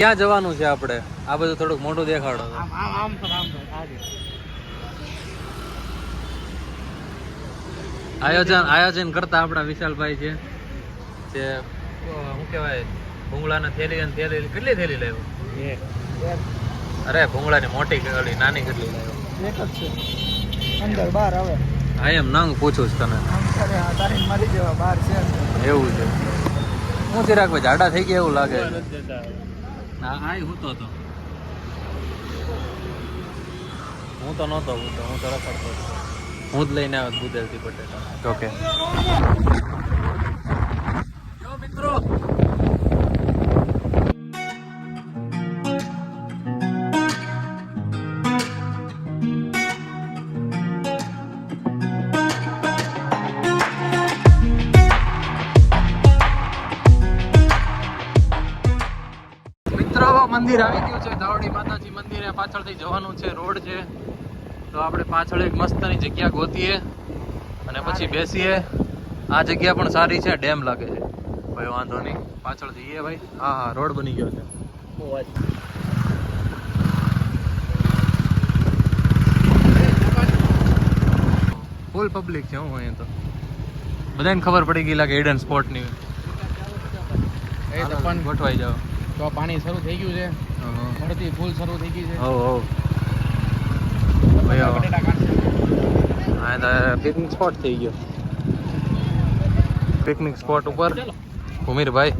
ક્યાં જવાનું છે આપણે? આ બધું થોડુંક મોટું દેખાડો આયોજન આયોજન કરતા આપણા વિશાલભાઈ છે જે શું કહેવાય ભૂંગળાના થેલી અને થેલી કેટલી થેલી લાવ્યો? અરે ભૂંગળાની મોટી કેટલી નાની કેટલી લાવ્યો? એક જ છે. અંદર બહાર આવે. હા એમ નંગ પૂછું છું તને. તારી મારી જેવા બહાર છે. એવું છે. હું ભાઈ જાડા થઈ ગયા એવું લાગે. હા હા હું તો. હતો હું તો નહોતો હું તો હું તો રખડતો હતો. હું જ લઈને આવ્યો બુદેલથી બટેટા ઓકે ગયું માતાજી મંદિરે પાછળથી જવાનું છે રોડ છે. તો આપણે પાછળ એક મસ્તની જગ્યા ગોતીએ અને પછી બેસીએ. આ જગ્યા પણ સારી છે ડેમ લાગે છે. ભાઈ વાંધો નહીં. પાછળ જઈએ ભાઈ. હા હા રોડ બની ગયો છે. ફૂલ પબ્લિક છે હું અહીંયા તો. બધાને ખબર પડી ગઈ લાગે હિડન સ્પોટની ગોઠવાઈ જાઓ. તો પાણી શરૂ થઈ ગયું છે. ભરતી ફૂલ શરૂ થઈ ગઈ છે. હો હો પિકનિક સ્પોટ થઈ ગયો. પિકનિક સ્પોટ ઉપર. ભૂમિરભાઈ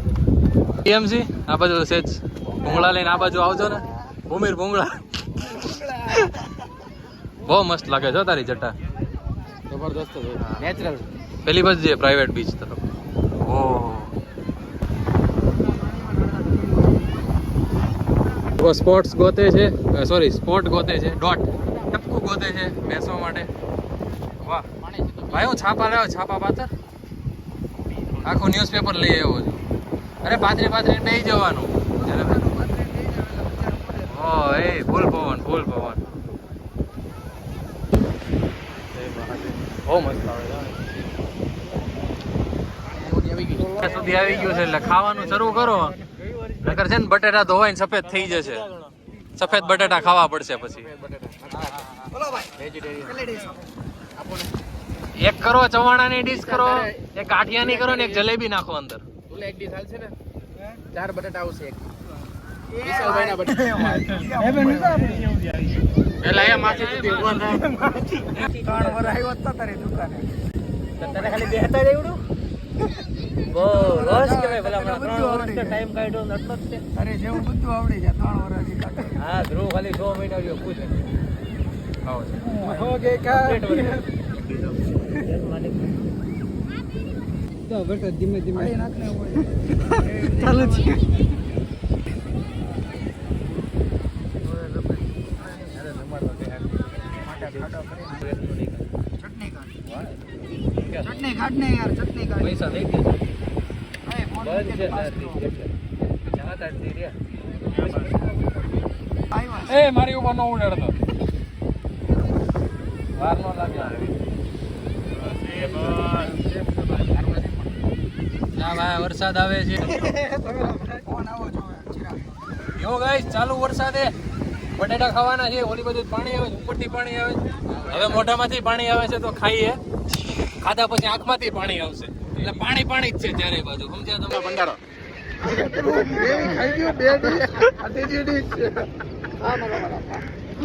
ટીએમસી આ બાજુ સેજ ભૂંગળા લઈને આ બાજુ આવજો ને. ભૂમિર ભૂંગળા. બહુ મસ્ત લાગે છે તારી જટા. જબરદસ્ત નેચરલ પેલી બાજુ જે પ્રાઇવેટ બીચ તરફ ઓ સ્પોર્ટ્સ ગોતે છે. સોરી સ્પોટ ગોતે છે. ડોટ ટપકું ગોતે છે બેસવા માટે. વાહ. ભાઈ હું છાપા લાવ્યો છાપા પાત્ર. આખું ન્યૂઝપેપર લઈ આવ્યો છું. અરે પાથરી પાથરી નહીં જવાનું. ઓ એ ફૂલ પવન ફૂલ પવન. બહુ મસ્ત આવે સુધી આવી ગયું છે એટલે ખાવાનું શરૂ કરો. નકર છે ને બટેટા ધોવાઈને સફેદ થઈ જશે. સફેદ બટેટા ખાવા પડશે પછી. એક કરો ચવાણાની ડીશ કરો એક કાઠિયાની કરો ને એક જલેબી નાખો અંદર. એક ડીશ હાલશે ને? ચાર બટાટા આવશે એક. ત્રણ વર આવ્યો તારી દુકાને. તને ખાલી બેહતા દેવડું બહુ રસ કહેવાય ભલા હમણાં ત્રણ વર્ષનો ટાઈમ કાઢ્યો ને એટલો જ છે. જેવું બધું આવડી જાય ત્રણ વર્ષ હા ધ્રુવ ખાલી છ મહિના રહ્યો પૂછે. હો કે કા બેટા ધીમે ધીમે ચાલુ છે. ચટણી કાઢ ને યાર ચટણી કાઢ પૈસા થઈ ગયા એ, મારી ઉપર નો ઉડાડતો. વાર નો લાગે. વરસાદ આવે છે. યો ગાઈસ, ચાલુ વરસાદે બટેટા ખાવાના છે, ઓલી બધું પાણી આવે છે, ઉપરથી પાણી આવે છે. હવે મોઢામાંથી પાણી આવે છે તો ખાઈએ. ખાધા પછી આંખમાંથી પાણી આવશે. એટલે પાણી પાણી જ છે ચારે બાજુ સમજ્યા તમે? ભંડારો.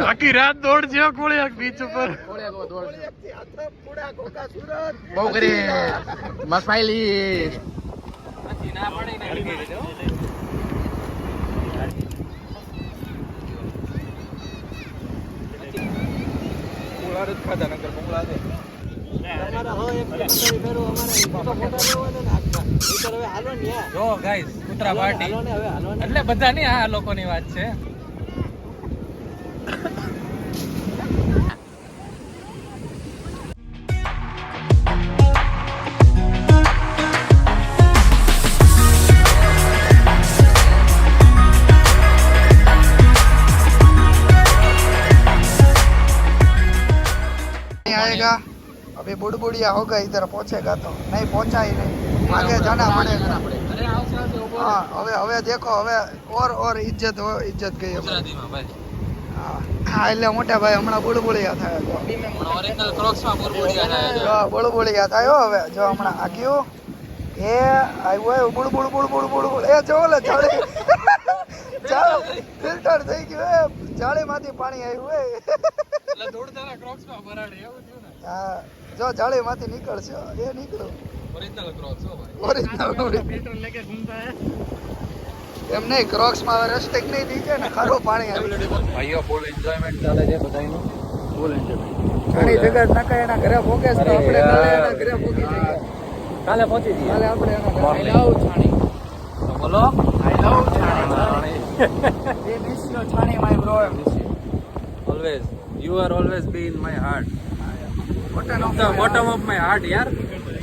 આખી રાત દોડ છે કોળિયાક બીચ ઉપર. બહુ કરી. મસાઈલી ના પાણી ને હળગી દીધો. જો ગાઈસ કૂતરા પાર્ટી એટલે બધા નહીં આ લોકોની વાત છે नहीं आएगा अभी बुड़बुड़िया होगा इधर पहुंचेगा तो नहीं पहुंचा ही नहीं आगे जाना पड़ेगा અરે આવશે આવશે ઉભો રહે. हाँ હવે હવે દેખો હવે ઓર ઓર ઇજ્જત હો ઇજ્જત ગઈ અમારી. ગુજરાતીમાં ભાઈ હા હા, એટલે મોટા ભાઈ હમણાં બુળબુળિયા થાય જો. પણ ઓરિજિનલ ક્રોક્સમાં બુરબુડિયા થાય છે. જો બુળબુળિયા થાય હો હવે જો હમણાં આ કયું એ આવ્યો બુળ બુળ બુળ બુળ બુળ બુળ એ જો લે જાળી ફિલ્ટર થઈ ગયું એ જાળીમાંથી પાણી આવ્યું એ એટલે દોડતા ક્રોક્સમાં ભરાડે એવું થયું ને હા જો જાળીમાંથી નીકળશો એ નીકળો. ઓરિજિનલ ક્રોક્સ હો ભાઈ. ઓરિજિનલ એમ નહીં ક્રોક્સમાં રસ્ટેક નહીં દીજે ને ખારું પાણી આવી ભાઈઓ ફૂલ એન્જોયમેન્ટ ચાલે છે બધાયનું. ફૂલ એન્જોયમેન્ટ ઘણી જગ્યા નકા એના ઘરે ભોગે છે આપણે કાલે એના ઘરે ભોગી જઈએ. કાલે પહોંચી જઈએ. કાલે આપણે એના ઘરે. I love Chhani. તો બોલો. I love Chhani. A miss you Chhani my bro. Always you are always be in my heart bottom of my heart યાર.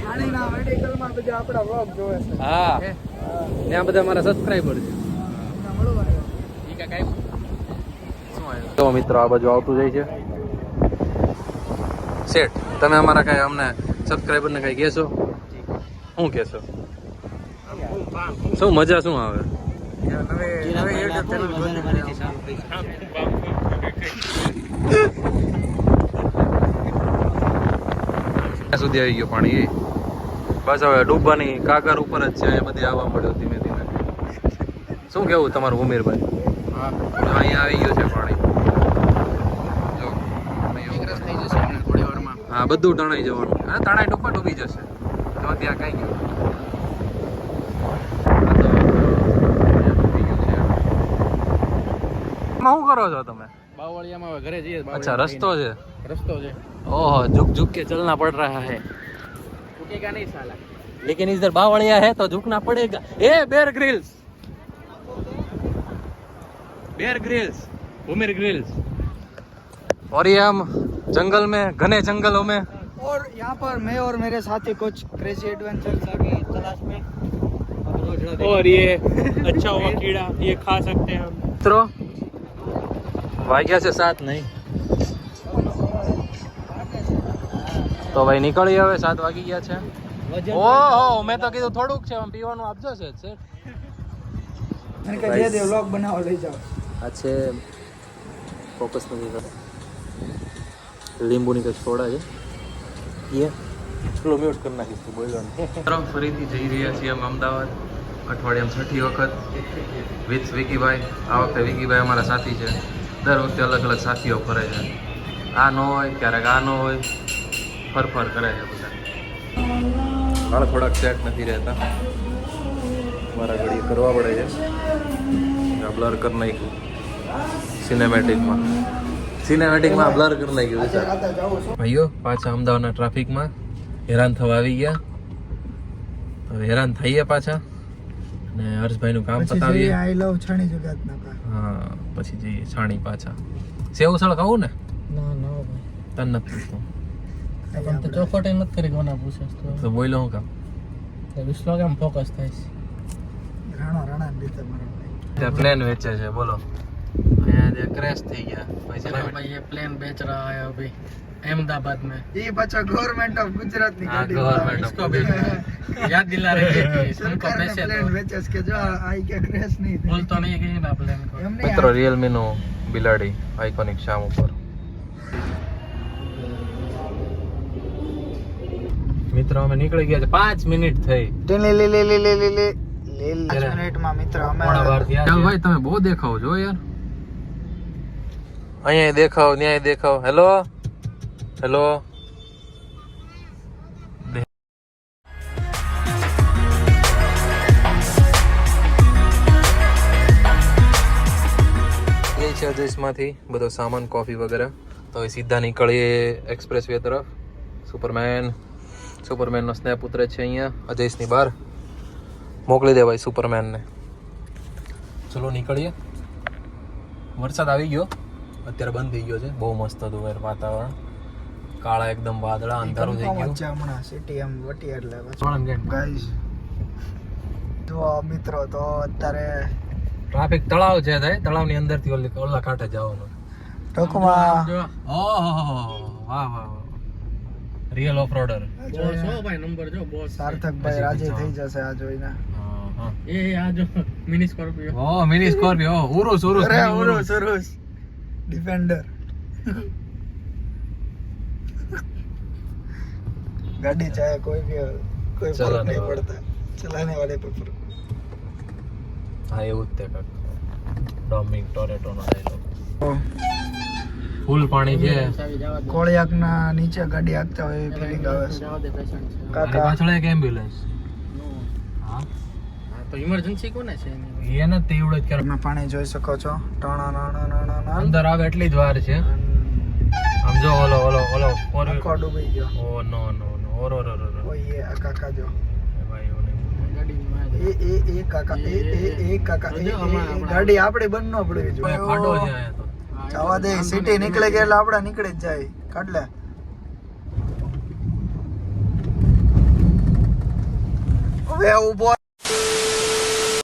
છાણીના મેડિકલમાં બધા આપણા vlog જોવે છે. હા. ત્યાં બધા મારા સબસ્ક્રાઇબર છે. તો મિત્રો આ બાજુ આવતું જાય છે. શેઠ તમે અમારા કઈ અમને સબસ્ક્રાઇબરને કઈ કહેશો? શું કહેશો? શું મજા શું આવે? નવી નવી YouTube channel ગોતી ત્યાં સુધી આવી ગયો પાણી બસ હવે ડૂબવાની કાગર ઉપર જ છે અહીંયા બધી આવવા મળ્યો ધીમે ધીમે. શું કેવું તમારું ઉમેરભાઈ? અહીંયા આવી ગયું છે પાણી. હા બધું તણાઈ જવાનું હા તણાઈ ટૂંકમાં ડૂબી જશે. તો ત્યાં કઈ ગયું શું કરો છો તમે? બાવળિયામાં ઘરે જઈએ અચ્છા રસ્તો છે? ओह झुक झुक के चलना पड़ रहा है झुकेगा नहीं साला लेकिन इधर बावड़िया है तो झुकना पड़ेगा ए बेर ग्रिल्स बेर ग्रिल्स उमिर ग्रिल्स और ये हम जंगल में घने जंगलों में और यहाँ पर मैं और मेरे साथी कुछ क्रेजी एडवेंचर तलाश में और ये अच्छा हुआ कीड़ा ये खा सकते हैं हम मित्रों भाग्य से साथ नहीं તો ભાઈ નીકળી હવે સાત વાગી ગયા છે. ઓહો મેં તો કીધું થોડુંક છે પીવાનું આપજો છે આ છે ફોકસ લીંબુની કંઈક સોડા છે? એ એટલો મ્યુટ કરી નાખીશ ફરીથી જઈ રહ્યા છીએ અમે અમદાવાદ અઠવાડિયામાં છઠ્ઠી વખત. વિથ વિકીભાઈ. આ વખતે વિકીભાઈ અમારા સાથી છે. દર વખતે અલગ અલગ સાથીઓ ફરે છે. આ ન હોય ક્યારેક આ ન હોય. ફરફર કરે છે બધા. થોડાક સેટ નથી રહેતા. મારા ઘડી કરવા પડે છે. બ્લર કરી નાખ્યું. સિનેમેટિકમાં સિનેમેટિકમાં બ્લર કરી નાખ્યું ભાઈઓ પાછા અમદાવાદના ટ્રાફિકમાં હેરાન થવા આવી ગયા. હવે હેરાન થઈએ પાછા અને હર્ષભાઈનું કામ પતાવીએ. હા પછી જઈએ છાણી પાછા. સેવ સળ ખાવું ને ના ના નથી પણ તો ચોખોટી નથી કરી કોના પૂછે તો. બોલો હું કામ? વિશ્વ કેમ ફોકસ થાય છે? રાણો રાણા બે તમારો પ્લેન વેચે છે બોલો. અહીંયા ક્રેશ થઈ ગયા પછી ભાઈ એ પ્લેન બેચ રહા હે અભી अहमदाबाद में ये बच्चा गवर्नमेंट ऑफ गुजरात की गाड़ी गवर्नमेंट इसको भी याद दिला रहे थे उनको पैसे दो बेच इसके जो आई क्या क्रैश नहीं बोल तो नहीं गई ना प्लेन શામ ઉપર. મિત્રો અમે નીકળી ગયા છે. પાંચ મિનિટ થઈ. લે લે લે લે લે લે લે. પાંચ મિનિટમાં દેખાવ દેખાવ ન્યાય દેખાવ. હેલો હેલો ચાર્જિસમાંથી બધો સામાન કોફી વગેરે. તો સીધા નીકળીએ એક્સપ્રેસ વે તરફ. સુપરમેન સુપરમેનનો સ્નેપ ઉતરે છે અહીંયા. અજયસની બહાર. મોકલી દેવાય સુપરમેન સુપરમેનને ચલો નીકળીએ. વરસાદ આવી ગયો. અત્યારે બંધ થઈ ગયો છે. બહુ મસ્ત હતું વેર વાતાવરણ. કાળા એકદમ વાદળા અંધારું થઈ ગયું. છે હમણાં સિટી એમ વટી એટલે સોળંગ ગેટ. ગાઈસ જો મિત્રો તો અત્યારે ટ્રાફિક તળાવ છે થાય તળાવની અંદરથી ઓલી ઓલા કાંઠે જવાનું. ટૂંકમાં ઓહો વાહ વાહ વાહ. રિયલ ઓફ રોડર બોસ ભાઈ નંબર જો બોસ સાર્થકભાઈ રાજી થઈ જશે આ જોઈને. એ આ જો મિની સ્કોર્પિયો. ઓ મિની સ્કોર્પિયો. ઉરુસ ઉરુસ અરે ઉરુસ ઉરુસ. ડિફેન્ડર ગાડી ચાહે કોઈ भी કોઈ ફરક નહીં પડતા. ચલાને વાલે પર ફરક. હા એવું જ તે કાક. ડોમિંગ ટોરેટો નો ડાયલોગ ફૂલ પાણી છે. કોળિયાક ના નીચે ગાડી હાંકતા હોય એવી ફિલિંગ આવે છે. કાકા. પાછળ એક એમ્બ્યુલન્સ હા. તો ઇમરજન્સી કોને છે એની? તેવડો જ કરે તમે પાણી જોઈ શકો છો. ટણા નાણા નાણા નાણા અંદર આવે એટલી જ વાર છે. આમ જો ઓલો ઓલો ઓલો ફોર આખો ડૂબી ગયો. ઓ નો નો નો. ઓરો રો રો ઓ ઓય એ આ કાકા જો. એ એ એ એ કાકા એ એ એ કાકા. ગાડી આપણે બંધ ન પડવી જોઈએ. ખાડો છે અહીંયા તો. જવા દે સિટી નીકળે કે એટલે આપણે નીકળી જ જાય કાઢલે હવે ઊભો